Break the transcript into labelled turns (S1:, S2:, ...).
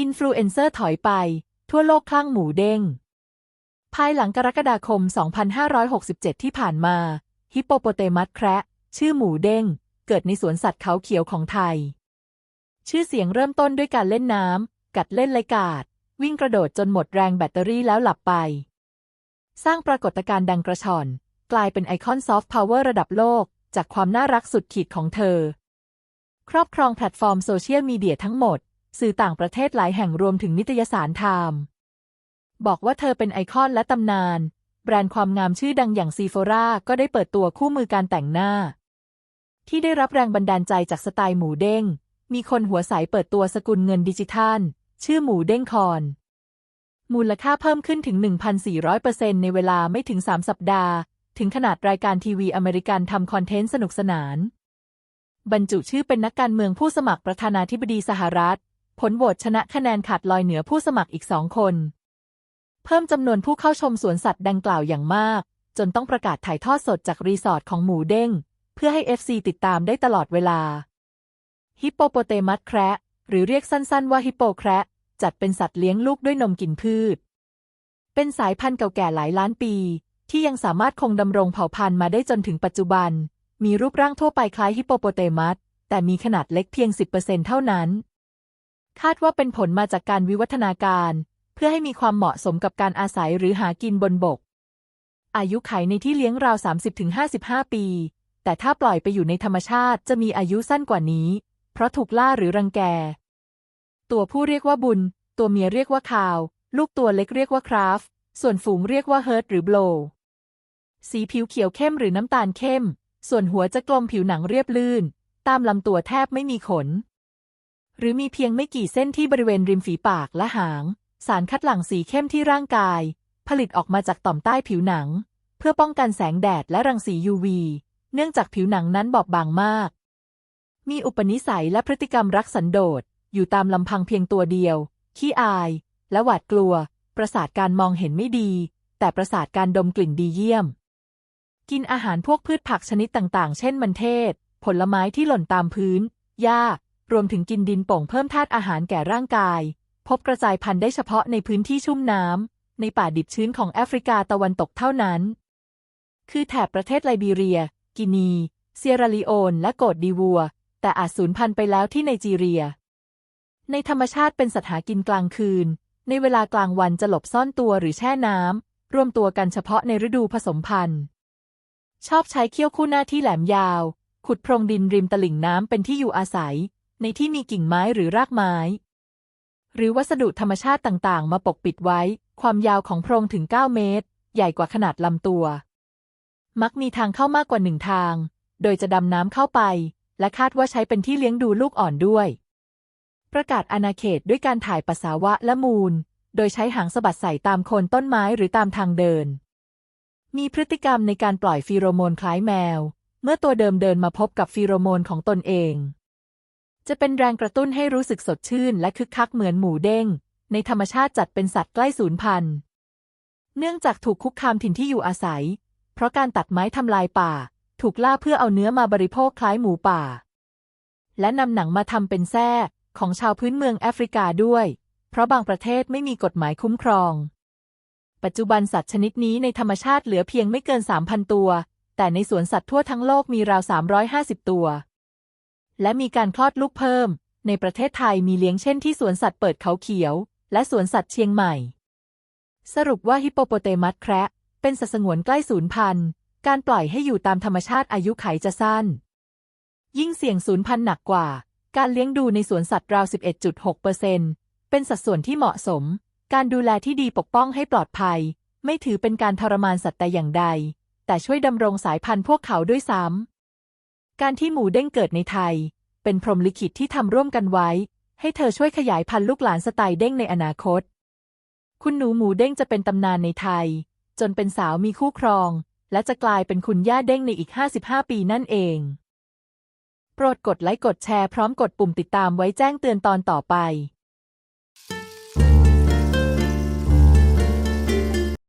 S1: อินฟลูเอนเซอร์ถอยไป ทั่วโลกคลั่งหมูเด้ง ภายหลังกรกฎาคม 2567 ที่ผ่านมา ฮิปโปโปเตมัสแคระชื่อหมูเด้ง เกิดในสวนสัตว์เขาเขียวของไทย ชื่อเสียงเริ่มต้นด้วยการเล่นน้ำ กัดเล่นไลกาด วิ่งกระโดดจนหมดแรงแบตเตอรี่แล้วหลับไป สร้างปรากฏการณ์ดังกระชอน กลายเป็นไอคอนซอฟต์พาวเวอร์ระดับโลก จากความน่ารักสุดขีดของเธอ ครอบครองแพลตฟอร์มโซเชียลมีเดียทั้งหมด สื่อต่างประเทศหลายแห่งรวมถึงนิตยสารไทม์บอกว่าเธอเป็นไอคอนและตำนาน แบรนด์ความงามชื่อดังอย่างซีโฟราก็ได้เปิดตัวคู่มือการแต่งหน้า ที่ได้รับแรงบันดาลใจจากสไตล์หมูเด้ง มีคนหัวใสเปิดตัวสกุลเงินดิจิทัล ชื่อหมูเด้งคอน มูลค่าเพิ่มขึ้นถึง 1,400%ในเวลาไม่ถึง 3 สัปดาห์ ถึงขนาดรายการทีวีอเมริกันทำคอนเทนต์สนุกสนาน บรรจุชื่อเป็นนักการเมืองผู้สมัครประธานาธิบดีสหรัฐ ผลโหวตชนะคะแนนขาดลอยเหนือผู้สมัครอีกสองคน เพิ่มจำนวนผู้เข้าชมสวนสัตว์ดังกล่าวอย่างมาก จนต้องประกาศถ่ายทอดสดจากรีสอร์ทของหมูเด้ง เพื่อให้ FC ติดตามได้ตลอดเวลา ฮิปโปโปเตมัสแคระหรือเรียกสั้นๆว่าฮิปโปแคระจัดเป็นสัตว์เลี้ยงลูกด้วยนมกินพืช เป็นสายพันธุ์เก่าแก่หลายล้านปี ที่ยังสามารถคงดำรงเผ่าพันธุ์มาได้จนถึงปัจจุบัน มีรูปร่างทั่วไปคล้ายฮิปโปโปเตมัสแต่มีขนาดเล็กเพียง 10%เท่านั้น คาดว่าเป็นผลมาจากการวิวัฒนาการ เพื่อให้มีความเหมาะสมกับการอาศัยหรือหากินบนบก อายุไขในที่เลี้ยงราว 30-55 ปี แต่ถ้าปล่อยไปอยู่ในธรรมชาติจะมีอายุสั้นกว่านี้ เพราะถูกล่าหรือรังแก ตัวผู้เรียกว่าบุญ ตัวเมียเรียกว่าคาว ลูกตัวเล็กเรียกว่าคราฟ ส่วนฝูงเรียกว่าเฮิร์ตหรือโบลสีผิวเขียวเข้มหรือน้ำตาลเข้ม ส่วนหัวจะกลมผิวหนังเรียบลื่น ตามลำตัวแทบไม่มีขน หรือมีเพียงไม่กี่เส้นที่บริเวณริมฝีปากและหาง สารคัดหลั่งสีเข้มที่ร่างกาย ผลิตออกมาจากต่อมใต้ผิวหนัง เพื่อป้องกันแสงแดดและรังสี UV เนื่องจากผิวหนังนั้นบอบบางมาก มีอุปนิสัยและพฤติกรรมรักสันโดษอยู่ตามลำพังเพียงตัวเดียว ขี้อาย และหวาดกลัว ประสาทการมองเห็นไม่ดี แต่ประสาทการดมกลิ่นดีเยี่ยม กินอาหารพวกพืชผักชนิดต่าง ๆ เช่นมันเทศ ผลไม้ที่หล่นตามพื้น หญ้า รวมถึงกินดินป่งเพิ่มธาตุอาหารแก่ร่างกาย พบกระจายพันธุ์ได้เฉพาะในพื้นที่ชุ่มน้ำในป่าดิบชื้นของแอฟริกาตะวันตกเท่านั้น คือแถบประเทศไลบีเรีย กินี เซียราลีโอน และโกดดีวัว แต่อาจสูญพันธุ์ไปแล้วที่ไนจีเรีย ในธรรมชาติเป็นสัตว์หากินกลางคืน ในเวลากลางวันจะหลบซ่อนตัวหรือแช่น้ำรวมตัวกันเฉพาะในฤดูผสมพันธุ์ ชอบใช้เขี้ยวคู่หน้าที่แหลมยาว ขุดโพรงดินริมตลิ่งน้ำเป็นที่อยู่อาศัย ในที่มีกิ่งไม้หรือรากไม้ หรือวัสดุธรรมชาติต่างๆ มาปกปิดไว้ ความยาวของโพรงถึง 9 เมตร ใหญ่กว่าขนาดลำตัว มักมีทางเข้ามากกว่าหนึ่งทาง โดยจะดำน้ำเข้าไป และคาดว่าใช้เป็นที่เลี้ยงดูลูกอ่อนด้วย ประกาศอาณาเขตด้วยการถ่ายปัสสาวะและมูล โดยใช้หางสะบัดใส่ตามโคนต้นไม้หรือตามทางเดิน มีพฤติกรรมในการปล่อยฟีโรโมนคล้ายแมว เมื่อตัวเดิมเดินมาพบกับฟีโรโมนของตนเอง จะเป็นแรงกระตุ้นให้รู้สึกสดชื่นและคึกคักเหมือนหมูเด้ง ในธรรมชาติจัดเป็นสัตว์ใกล้สูญพันธุ์ เนื่องจากถูกคุกคามถิ่นที่อยู่อาศัย เพราะการตัดไม้ทำลายป่า ถูกล่าเพื่อเอาเนื้อมาบริโภคคล้ายหมูป่า และนำหนังมาทำเป็นแส้ของชาวพื้นเมืองแอฟริกาด้วย เพราะบางประเทศไม่มีกฎหมายคุ้มครอง ปัจจุบันสัตว์ชนิดนี้ในธรรมชาติเหลือเพียงไม่เกิน 3,000 ตัว แต่ในสวนสัตว์ทั่วทั้งโลกมีราว 350 ตัว และมีการคลอดลูกเพิ่ม ในประเทศไทยมีเลี้ยงเช่นที่สวนสัตว์เปิดเขาเขียว และสวนสัตว์เชียงใหม่ สรุปว่าฮิปโปโปเตมัสแคระเป็นสัตว์สงวนใกล้สูญพันธุ์ การปล่อยให้อยู่ตามธรรมชาติอายุไขจะสั้น ยิ่งเสี่ยงสูญพันธุ์หนักกว่า การเลี้ยงดูในสวนสัตว์ราว 11.6%เป็นสัดส่วนที่เหมาะสม การดูแลที่ดีปกป้องให้ปลอดภัย ไม่ถือเป็นการทรมานสัตว์แต่อย่างใด แต่ช่วยดำรงสายพันธุ์พวกเขาด้วยซ้ำ การที่หมูเด้งเกิดในไทย เป็นพรหมลิขิตที่ทำร่วมกันไว้ ให้เธอช่วยขยายพันธุ์ลูกหลานสไตล์เด้งในอนาคต คุณหนูหมูเด้งจะเป็นตำนานในไทย จนเป็นสาวมีคู่ครอง และจะกลายเป็นคุณย่าเด้งในอีก 55 ปีนั่นเอง โปรดกดไลค์กดแชร์พร้อมกดปุ่มติดตามไว้แจ้งเตือนตอนต่อไป